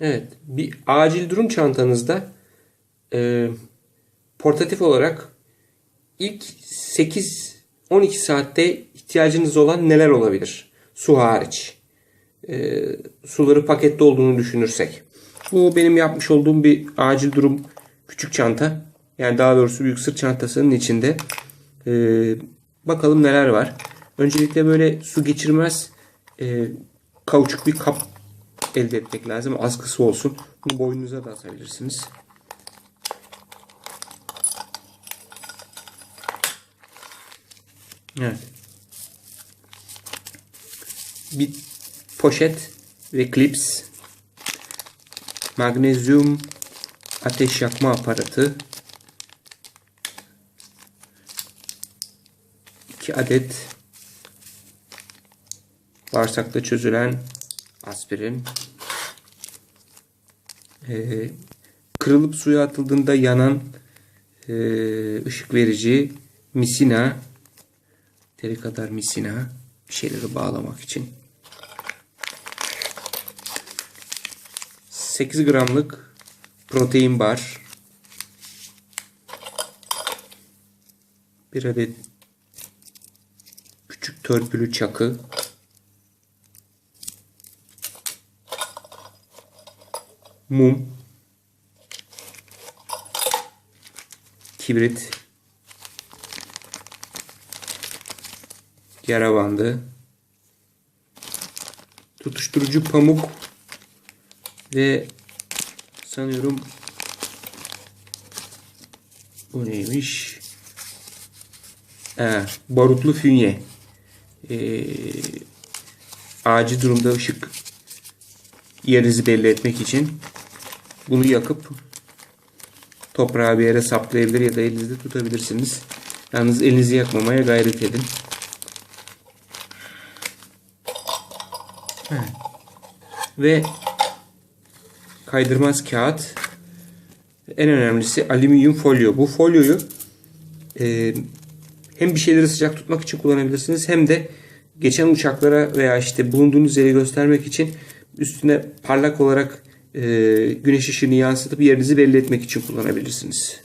Evet, bir acil durum çantanızda e, portatif olarak ilk 8-12 saatte ihtiyacınız olan neler olabilir? Su hariç. E, suları pakette olduğunu düşünürsek. Bu benim yapmış olduğum bir acil durum küçük çanta. Yani daha doğrusu büyük sırt çantasının içinde. E, bakalım neler var. Öncelikle böyle su geçirmez e, kauçuk bir kap elde etmek lazım. Askısı olsun. Bunu boynunuza da asabilirsiniz. Evet. Bir poşet ve klips. Magnezyum ateş yakma aparatı. 2 adet bağırsakta çözülen aspirin. Ee, kırılıp suya atıldığında yanan e, ışık verici misina teri kadar misina bir şeyleri bağlamak için. 8 gramlık protein bar. Bir adet küçük törpülü çakı mum, kibrit, yara bandı, tutuşturucu pamuk ve sanıyorum bu neymiş? Ee, barutlu fünye. Ee, acil durumda ışık yerinizi belli etmek için bunu yakıp toprağa bir yere saplayabilir ya da elinizde tutabilirsiniz. Yalnız elinizi yakmamaya gayret edin. Ve kaydırmaz kağıt en önemlisi alüminyum folyo. Bu folyoyu e, hem bir şeyleri sıcak tutmak için kullanabilirsiniz hem de geçen uçaklara veya işte bulunduğunuz yeri göstermek için üstüne parlak olarak e, güneş ışığını yansıtıp yerinizi belli etmek için kullanabilirsiniz.